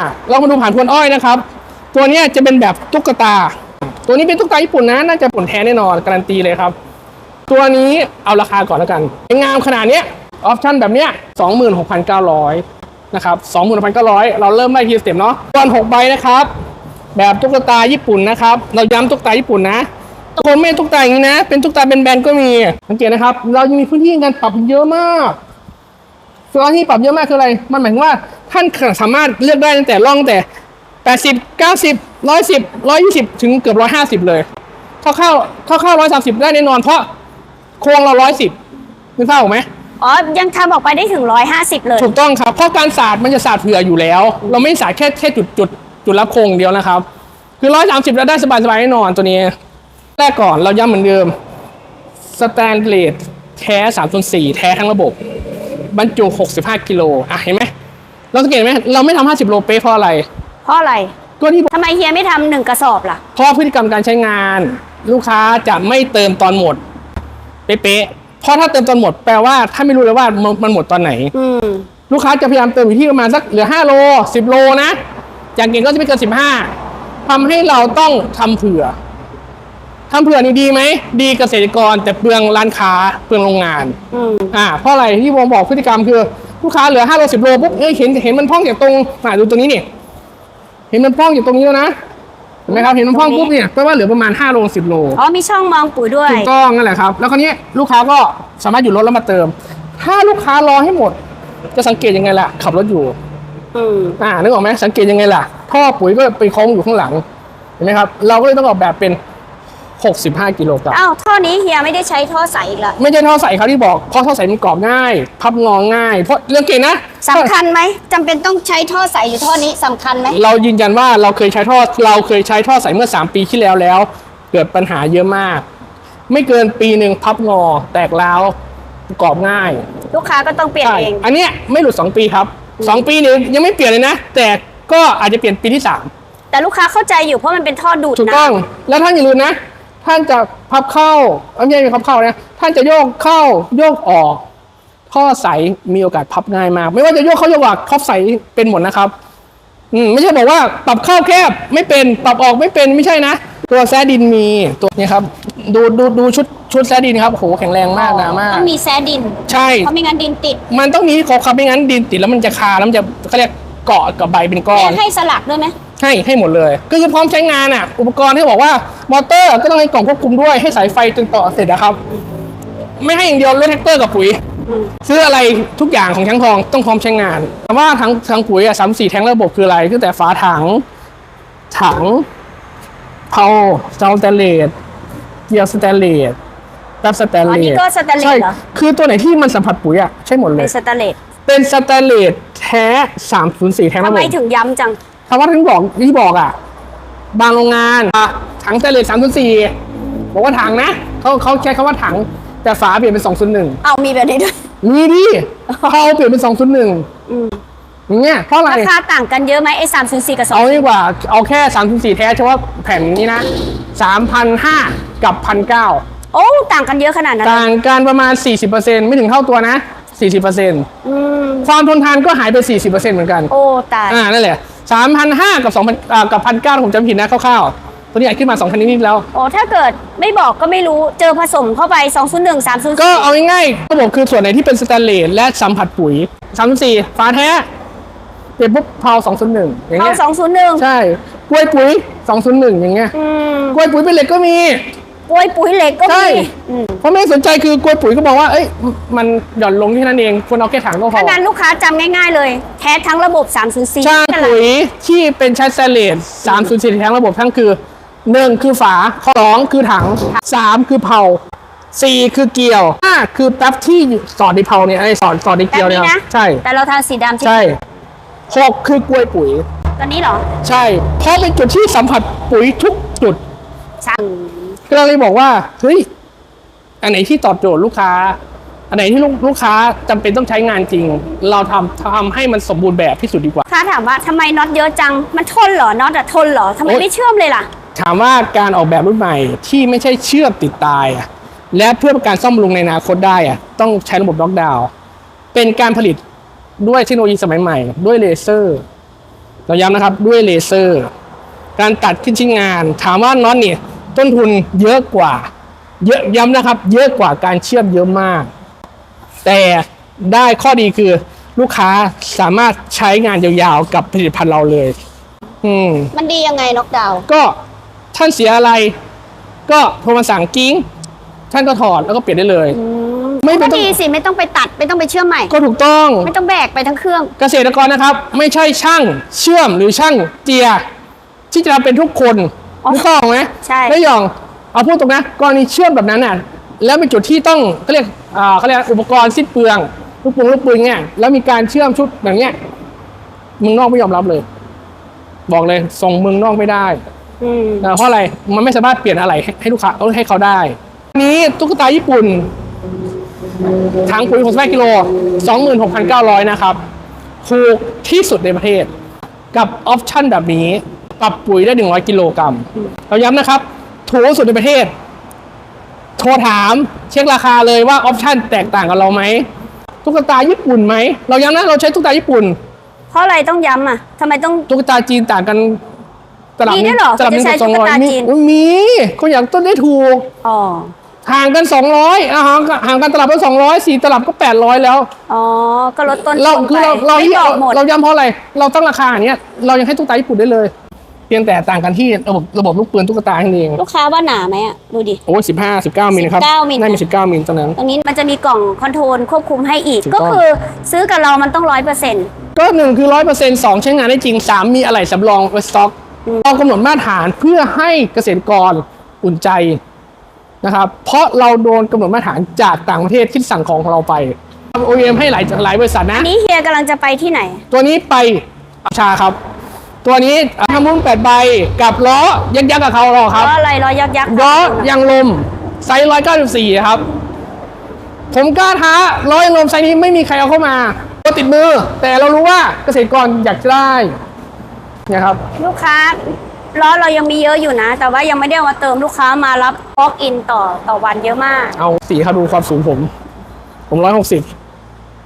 อะเรามาดูผ่านพวนอ้อยนะครับ ตัวนี้จะเป็นแบบตุ๊กตา ตัวนี้เป็นตุ๊กตาญี่ปุ่นนะน่าจะผลแท้แน่นอนการันตีเลยครับ ตัวนี้เอาราคาก่อนแล้วกันงามขนาดเนี้ยออปชั่นแบบเนี้ย26,900นะครับ26,900เราเริ่มได้ทีสเต็ปเนาะตอน6ใบนะครับ แบบตุ๊กตาญี่ปุ่นนะครับ เราย้ำตุ๊กตาญี่ปุ่นนะคนไม่ตุ๊กตาอย่างนี้นะ เป็นตุ๊กตาเป็นแบนก็มีสังเกตนะครับ เรายังมีพื้นที่ในการปรับเยอะมาก ส่วนที่ปรับเยอะมากคืออะไร มันหมายถึงว่าท่านสามารถเลือกได้ตั้งแต่ร่องแต่ 80 90 110 120 ถึงเกือบ 150 เลยคร่าวๆคร่าวๆ130 ได้แน่นอนเพราะโครงเรา 110นึกภาพออกไหมอ๋อ ยังทำออกไปได้ถึง 150 เลย ถูกต้องครับเพราะการศาสตร์มันจะศาสตร์เผื่ออยู่แล้ว เราไม่ศาสตร์แค่แค่จุดจุดจุดรับโครงเดียวนะครับ คือร้อยสามสิบเราได้สบายสบายๆแน่นอนตัวนี้แรกก่อนเราย้ำเหมือนเดิมสแตนเลสแท้สามส่วนสี่แท้ทั้งระบบ บรรจุหกสิบห้ากิโลอะเห็นไหมเราสังเกตไหมเราไม่ทำห้าสิบโลเป๊ะเพราะอะไร เพราะอะไรตัวที่บอกทำไมเฮียไม่ทำหนึ่งกระสอบล่ะ เพราะพฤติกรรมการใช้งาน ลูกค้าจะไม่เติมตอนหมด เป๊ะๆเพราะถ้าเติมตอนหมดแปลว่าถ้าไม่รู้เลยว่ามันมันหมดตอนไหน อืมลูกค้าจะพยายามเติมอยู่ที่ประมาณสักเหลือ 5 โล 10 โลนะ อย่างเก่งก็จะไม่เกิน15ทำให้เราต้องทำเผื่อ ทำเผื่อนี่ดีไหม ดีเกษตรกรแต่เปลืองร้านค้าเปลืองโรงงานอืมอ่าเพราะอะไรที่ผมบอกพฤติกรรมคือลูกค้าเหลือ5โล10โลปุ๊บเอ้ยเห็นเห็นมันพ่องจากตรงอ่าดูตรงนี้นี่เห็นมันพ่องจากตรงนี้แล้วนะเห็นไหมครับเห็นมันพ่องปุ๊บเนี่ยแปลว่าเหลือประมาณ5โล10โลอ๋อมีช่องมองปุ๋ยด้วยถูกต้องนั่นแหละครับ แล้วคราวนี้ลูกค้าก็สามารถหยุดรถแล้วมาเติม ถ้าลูกค้ารอให้หมด จะสังเกตยังไงล่ะ ขับรถอยู่อืมอ่านึกออกไหมสังเกตยังไงล่ะท่อปุ๋ยก็ไปคล้องอยู่ข้างหลังเห็นไหมครับ เราก็เลยต้องออกแบบเป็น 65 กิโลกรัมอ้าวท่อนี้เฮียไม่ได้ใช้ท่อใสอีกละไม่ใช่ท่อใสเขาที่บอกเพราะท่อใสมันกรอบง่าย พับงอง่าย เพราะเรื่องเก่งนะสำคัญไหมจำเป็นต้องใช้ท่อใสอยู่ท่อนี้สำคัญไหมเรายืนยันว่าเราเคยใช้ท่อเราเคยใช้ท่อใสเมื่อ 3 ปีที่แล้วแล้ว เกิดปัญหาเยอะมาก ไม่เกินปีหนึ่งพับงอแตกร้าวกรอบง่ายลูกค้าก็ต้องเปลี่ยนใช่เองอันเนี้ยไม่หลุด 2 ปีครับ 2 ปีนี้ยังไม่เปลี่ยนเลยนะ แต่ก็อาจจะเปลี่ยนปีที่3แต่ลูกค้าเข้าใจอยู่เพราะมันเป็นท่อดูดถูกนะต้องแล้วท่านอย่าลืมนะ ท่านจะพับเข้าไม่ใช่พับเข้านะท่านจะโยกเข้าโยกออกท่อใสมีโอกาสพับง่ายมาก ไม่ว่าจะโยกเข้าโยกออกท่อใสเป็นหมดนะครับอืมไม่ใช่บอกว่าปรับเข้าแคบไม่เป็นปรับออกไม่เป็นไม่ใช่นะตัวแซดดินมีตัวนี้ครับ ดูดูดูชุดชุดแซดดินครับโหแข็งแรงมากหนามากต้องมีแซดดิน ใช่เพราะไม่งั้นดินติด มันต้องมีขอบครับไม่งั้นดินติดแล้วมันจะคาแล้วมันจะเขาเรียกเกาะกับใบเป็นก้อแม่นให้สลักด้วยไหม ให้ให้หมดเลย ก็คือพร้อมใช้งานอะ อุปกรณ์ที่บอกว่ามอเตอร์ก็ต้องให้กล่องควบคุมด้วยให้สายไฟจนต่อเสร็จนะครับ ไม่ให้อย่างเดียวรถแท็กเตอร์กับปุ๋ยซื้ออะไรทุกอย่างของช้างทองต้องพร้อมใช้งานคำว่าทั้งทั้งปุ๋ยอะสามสี่แทงระบบคืออะไรตั้งแต่ฝาถัง ถังเพาสแตนเลสเกียร์สแตนเลสแป๊บสแตนอ๋อเลนี่สก็สแตนเลใช่สเหรอคือตัวไหนที่มันสัมผัสปุ๋ยอะใช่หมดเลเป็ยนสแตนเลสเป็นสแตนเลสแท้304แทงทำระบไมบถึงย้ำจัง คำว่าที่บอกที่บอกอะ บางโรงงานอะถังสแตนเลส304บอกว่าถังนะเขาเขาใช้คำว่าถัง แต่ฝาเปลี่ยนเป็น201เอามีแบบนี้ด้วยมีดิเขาเปลี่ยนเป็น201อืมอย่างเงี้ยเพราะอะไรราคาต่างกันเยอะไหมไอ้สามศูนย์สี่กับสองเอาดีกว่าเอาแค่304แท้เฉพาะแผ่นนี้นะ3,500กับ1,900โอ้ต่างกันเยอะขนาดนั้นเลยต่างกันประมาณ 40%ไม่ถึงเท่าตัวนะ 40%อืมความทนทานก็หายไป 40%เหมือนกัน โอ้ตายอ่านั่นแหละ 3,500 กับ2,000อ่ากับ1,900ผมจำผิดนะคร่าวๆตัวนี้ใหญ่ขึ้นมา 2,000 นิดๆแล้วโอ้ถ้าเกิดไม่บอกก็ไม่รู้เจอผสมเข้าไป 201 304ก็เอาง่ายๆระบบคือส่วนไหนที่เป็นสแตนเลสและสัมผัสปุ๋ย304ฝาแท้เปลี่ยนปุ๊บเพา201 อย่างเอาเงี้ย201ใช่กล้วยปุ๋ย 201 อย่างเงี้ยอืม กล้วยปุ๋ยเป็นเหล็กก็มี กล้วยปุ๋ยเหล็กก็ใช่มีอืมเพราะไม่สนใจคือกล้วยปุ๋ยก็บอกว่าเอ้ยมันหย่อนลงที่นั่นเองควรเอาแค่ถังก็พอ ถ้างั้นลูกค้าจำง่ายๆเลย แท้ทั้งระบบ 304ใช่นั่นแหละปุ๋ยที่เป็นใช้สแตนเลส304ทั้งระบบทั้งคือหนึ่งคือฝาสองคือถังสามคือเผาสี่คือเกลียวห้าคือแป๊บที่สอดในเผาเนี่ยไอ้สอดสอดในเกลียวเนี่ยครับใช่ แต่เราทาสีดำใช่ไหมใช่หกคือกล้วยปุ๋ย ตัวนี้เหรอใช่ เพราะเป็นจุดที่สัมผัสปุ๋ยทุกจุด สาม ก็เลยบอกว่าเฮ้ยอันไหนที่ตอบโจทย์ลูกค้า อันไหนที่ลูกลูกค้าจำเป็นต้องใช้งานจริง เราทำทำให้มันสมบูรณ์แบบที่สุดดีกว่าค้าถามว่าทำไมน็อตเยอะจัง มันทนเหรอ น็อตอะทนเหรอทำไมโอ๊ยไม่เชื่อมเลยล่ะ ถามว่าการออกแบบรุ่นใหม่ที่ไม่ใช่เชื่อมติดตายอะและเพื่อการซ่อมบำรุงในอนาคตได้อะต้องใช้ระบบล็อกดาวน์เป็นการผลิตด้วยเทคโนโลยีสมัยใหม่ ด้วยเลเซอร์ เราย้ำนะครับด้วยเลเซอร์ การตัดขึ้นชิ้นงาน ถามว่าน็อตเนี่ย ต้นทุนเยอะกว่า เยอะย้ำนะครับ เยอะกว่าการเชื่อมเยอะมาก แต่ได้ข้อดีคือลูกค้าสามารถใช้งานยาวๆกับผลิตภัณฑ์เราเลย อืม มันดียังไงนกดาวก็ท่านเสียอะไร ก็โทรมาสั่งกิ้ง ท่านก็ถอดแล้วก็เปลี่ยนได้เลยไม่ก็เป็นต้อง ดีสิไม่ต้องไปตัดไม่ต้องไปเชื่อมใหม่ ก็ถูกต้อง ไม่ต้องแบกไปทั้งเครื่อง เกษตรกรนะครับ ไม่ใช่ช่างเชื่อมหรือช่างเจีย ที่จะเป็นทุกคนอ๋อ นึกออกไหมใช่ ไม่ยองเอาพูดตรงนะกรณีเชื่อมแบบนั้นน่ะ แล้วเป็นจุดที่ต้องเขาเรียกอ่าเขาเรียกอุปกรณ์สิ้นเปลืองลูกปุงลูกปืนเนี่ยแล้วมีการเชื่อมชุดแบบเนี้ยเมึงนอกไม่ยอมรับเลย บอกเลย ส่งเมืองนอกไม่ได้อืมนะเพราะอะไรมันไม่สามารถเปลี่ยนอะไรให้ให้ลูกค้าให้เขาได้อันนี้ตุ๊กตาญี่ปุ่นถังปุ๋ย65กิโล 26,900 นะครับถูกที่สุดในประเทศ กับออปชั่นแบบนี้ ปรับปุ๋ยได้ 100 กิโลกรัมเราย้ำนะครับถูกที่สุดในประเทศ โทรถามเช็คราคาเลยว่าออปชั่นแตกต่างกับเราไหมตุ๊กตาญี่ปุ่นไหม เราย้ำนะเราใช้ตุ๊กตาญี่ปุ่น เพราะอะไรต้องย้ำอะทำไมต้อง ตุ๊กตาจีนต่างกันตลับมีด้วยเหรอตลับหนึงเขาจะใช้กับสองร้อยตุ๊กตามีจีนอุ๊ยมีคนอยากต้นได้ถูก อ๋อ ห่างกันสองร้อยห่างห่างกันตลับละสองร้อยสี่ตลับก็แปดร้อยแล้ว อ๋อ ก็ลดต้นเราทุนคือไปเราเราไม่ที่บอกหมด เราย้ำเพราะอะไร เราตั้งราคาอย่างเนี้ยเรายังให้ตุ๊กตาญี่ปุ่นได้เลย เพียงแต่ต่างกันที่ระบบระบบลูกปืนตุ๊กตาแค่นั้นเองลูกค้าว่าหนาไหมอะ ดูดิ โอ้สิบห้าสิบเก้ามิลครับ19มิล น่ามีสิบเก้ามิลตอนนั้น ตรงนี้มันจะมีกล่องคอนโทรลควบคุมให้อีก ถูกก็ต้อง คือซื้อกับเรามันต้องร้อยเปอร์เซ็นต์ ก็หนึ่งคือร้อยเปอร์เซ็นต์สองใช้งานได้จริงสามมีอะไรสำรองไว้สต็อกอืม เรากำหนดมาตรฐานเพื่อให้เกษตรกรอุ่นใจนะครับ เพราะเราโดนกำหนดมาตรฐานจากต่างประเทศที่สั่งของของเราไป OEM ให้หลายหลายบริษัทนะ อันนี้เฮียกำลังจะไปที่ไหน ตัวนี้ไปอาชาครับ ตัวนี้ทำรุ่นแปดใบกับล้อยักษ์ยักษ์กับเขาหรอครับล้ออะไรล้อยักษ์ยักษ์ล้อยางลมไซส์ร้อยเก้าสิบสี่ครับ ผมกล้าท้าล้อยางลมไซส์นี้ไม่มีใครเอาเข้ามาตัวติดมือ แต่เรารู้ว่าเกษตรกรอยากจะได้นะครับ ลูกค้าล้อเรายังมีเยอะอยู่นะ แต่ว่ายังไม่ได้เอามาเติมลูกค้ามารับพ็อกอินต่อต่อวันเยอะมาก เอาสีเขาดูความสูงผม ผมร้อยหกสิบ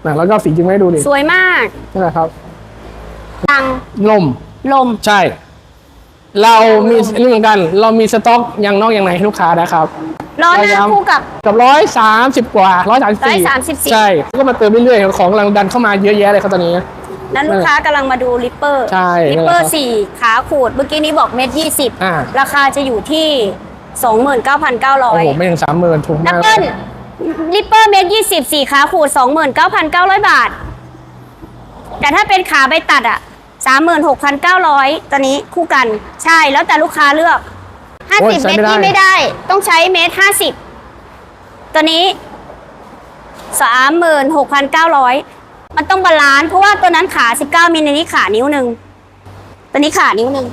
นะแล้วก็สีจริงไม่ดูดิสวยมากนั่นแหละครับตังลม ลม ใช่ เรามีนี่เหมือนกัน เรามีสต็อกยางนอกยางในให้ลูกค้านะครับล้อหน้าย้ำคู่กับ กับร้อยสามสิบกว่าร้อยสามสิบสี่134ใช่ก็มาเติมเรื่อยๆของกำลังดันเข้ามาเยอะแยะเลยครับตอนนี้ นั้นลูกค้ากำลังมาดูลิปเปอร์ใช่ลิปเปอร์สี่ขาขูดเมื่อกี้นี้บอกเม็ดยี่สิบอ่าราคาจะอยู่ที่สองหมื่นเก้าพันเก้าร้อโอ้ยโหไม่ถึงสามหมื่นถูกดัมาบกเบิลลิปเปอร์เม็ดยี่สิบสี่ขาขูดสองหมื่นเก้าพันเก้าร้อยบาท แต่ถ้าเป็นขาไปตัดอะ สามหมื่นหกพันเก้าร้อยตอนนี้คู่กัน ใช่แล้วแต่ลูกค้าเลือกห้าโอ้ยสิบใช้เม็ดไม่ได้นี่ไม่ได้ ต้องใช้เม็ดห้าสิบตัวนี้สามหมื่นหกพันเก้าร้อยมันต้องบาลานซ์เพราะว่าตัวนั้นขาสิบเก้ามิลอันนี้ขานิ้วหนึ่งตัวนี้ขานิ้วหนึ่ง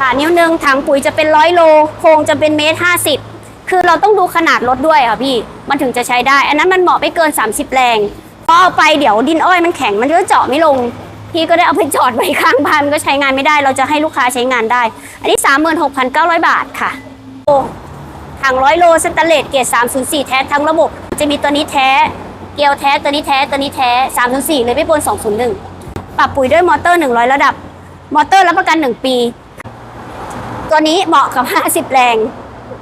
ขานิ้วหนึ่งถังปุ๋ยจะเป็นร้อยโลโครงจะเป็นเมตรห้าสิบคือเราต้องดูขนาดรถด้วยค่ะพี่ มันถึงจะใช้ได้ อันนั้นมันเหมาะไม่เกิน 30 แรงเพราะเอาไปเดี๋ยวดินอ้อยมันแข็งมันก็เจาะไม่ลง พี่ก็ได้เอาไปจอดไว้ข้างบ้านมันก็ใช้งานไม่ได้ เราจะให้ลูกค้าใช้งานได้ อันนี้ 36,900 บาทค่ะโอ้ถังร้อยโลสแตนเลสเกรด304 แท้ทั้งระบบ จะมีตัวนี้แท้ เกลียวแท้ตัวนี้แท้ตัวนี้แท้304เลยไม่ปน201 ปรับปุ๋ยด้วยมอเตอร์ 100 ระดับ มอเตอร์รับประกัน 1 ปี ตัวนี้เหมาะกับ 50 แรง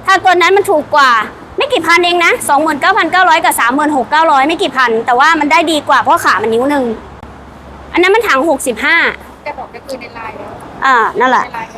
ถ้าตัวนั้นมันถูกกว่าไม่กี่พันเองนะ 29,900 กับ 36,900 ไม่กี่พัน แต่ว่ามันได้ดีกว่าเพราะขามันนิ้วหนึ่ง อันนั้นมันถัง65จะบอกก็คือในไลน์แล้วอ่านั่นแหละในไลน์แอ